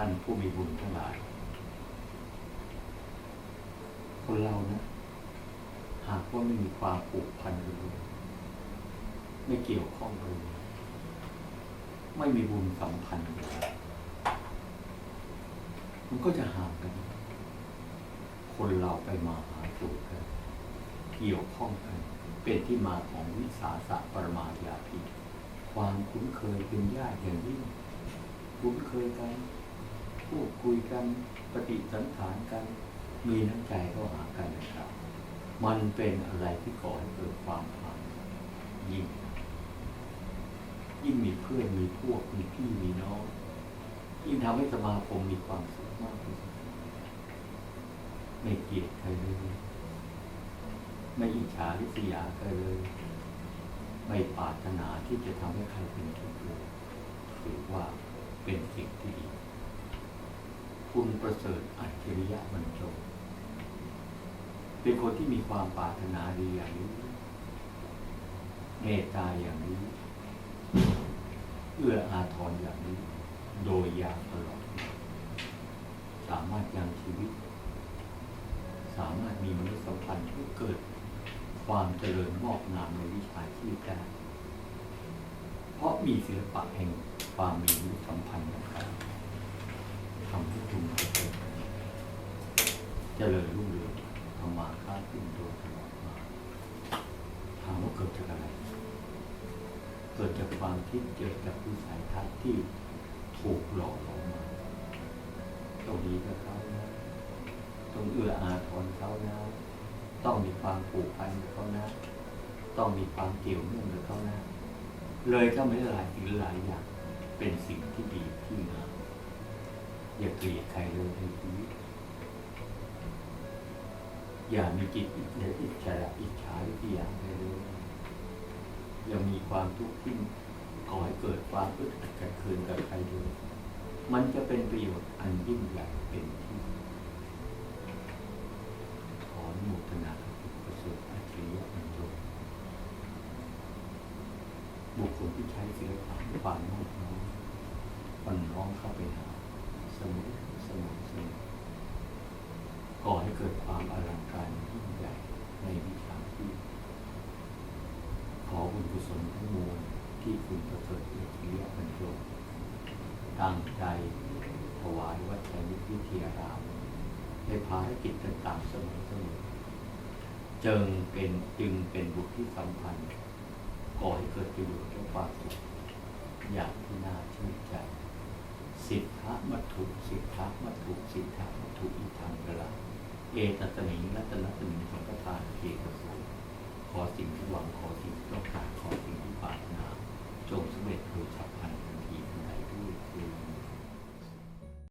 านผู้มีบุญทั้งหลาย คนเรานะหากว่าไม่มีความผูกพันกันเลยไม่เกี่ยวข้องกันเลยไม่มีบุญสัมพันธ์กันเลยมันก็จะห่างกัน คนเราไปมาหาสู่กัน เกี่ยวข้องกัน เป็นที่มาของวิสาสะปรมาญาภิความคุ้นเคยเป็นญาติอย่างยิ่งคุ้นเคยกัน พูดคุยกันปฏิสันถานกัน มีน้ำใจเข้าหากันนะครับ มันเป็นอะไรที่ก่อให้เกิดความพังยิ่ง ยิ่งมีเพื่อนมีพวกมีพี่มีน้องยิ่งทำให้สมาคมมีความสุขมากที่สุดไม่เกลียดใครเลย ไม่อิจฉาริษยาใครเลย ไม่ปรารถนาที่จะทำให้ใครเป็นทุกข์เลยถือว่าเป็นสิ่งที่ด คุณประเสริฐอัจฉริยะบรรจงเป็นคนที่มีความปรารถนาดีอย่างนี้เมตตาอย่างนี้ เอื้ออาทรอย่างนี้ โดยยาวตลอด สามารถยังชีวิต สามารถมีมนุษยสัมพันธ์ที่เกิดความเจริญงอกงามในวิชาชีพได้เพราะมีศิลปะแห่งความมีมนุษยสัมพันธ์นะครับทำให้คุณเจริญเจริญรุ่งเรืองทำมาค้าขึ้นโดยตลอดมาถามว่าเกิดจากอะไร เกิดจากความคิดเกิดจากวิสัยทัศน์ที่ถูกหล่อหลอมมาต้องดีกับเขานะต้องเอื้ออาทรเขานะต้องมีความผูกพันกับเขานะ ต้องมีความเกี่ยวเนื่องกับเขานะ เลยถ้าไม่หลายสิ่งหลายอย่างเป็นสิ่งที่ดีที่งามอย่าเกลียดใครเลยในชีวิต อย่ามีจิตอิจฉาอิจฉาอิจฉาริษยาใครเลยอย่ามีความทุกข์ที่ก่อให้เกิดความอึดอัดกันคืนกับใครเลยมันจะเป็นประโยชน์อันยิ่งใหญ่เป็นที่ขออนุทนาประสริฐอัจฉริยะบรรจงบุคคลที่ใช้ศิลปะความนอบน้อมอ่อนน้อมเข้าไปหาเสมอเสมอเสมอ ก่อให้เกิดความอลังการยิ่งใหญ่ในวิชาชีพขอบุญกุศลทั้งมวลที่คุณประเสริฐอัจฉริยบรรจงตั้งใจถวายวัดชัยนิพิทยาราม ในภารกิจต่างๆเสมอเสมอจึงเป็นจึงเป็นบุตรที่สัมพันธ์ก่อให้เกิดประโยชน์และความสุขอย่างที่น่าชื่นใจ สิทธะมัตถุสิทธะมัตถุสิทธะมัตถุอีทางกละ เอตสนิรัตนสนิสังฆทานเกตโสขอสิ่งที่หวังขอสิ่งที่ต้องการขอ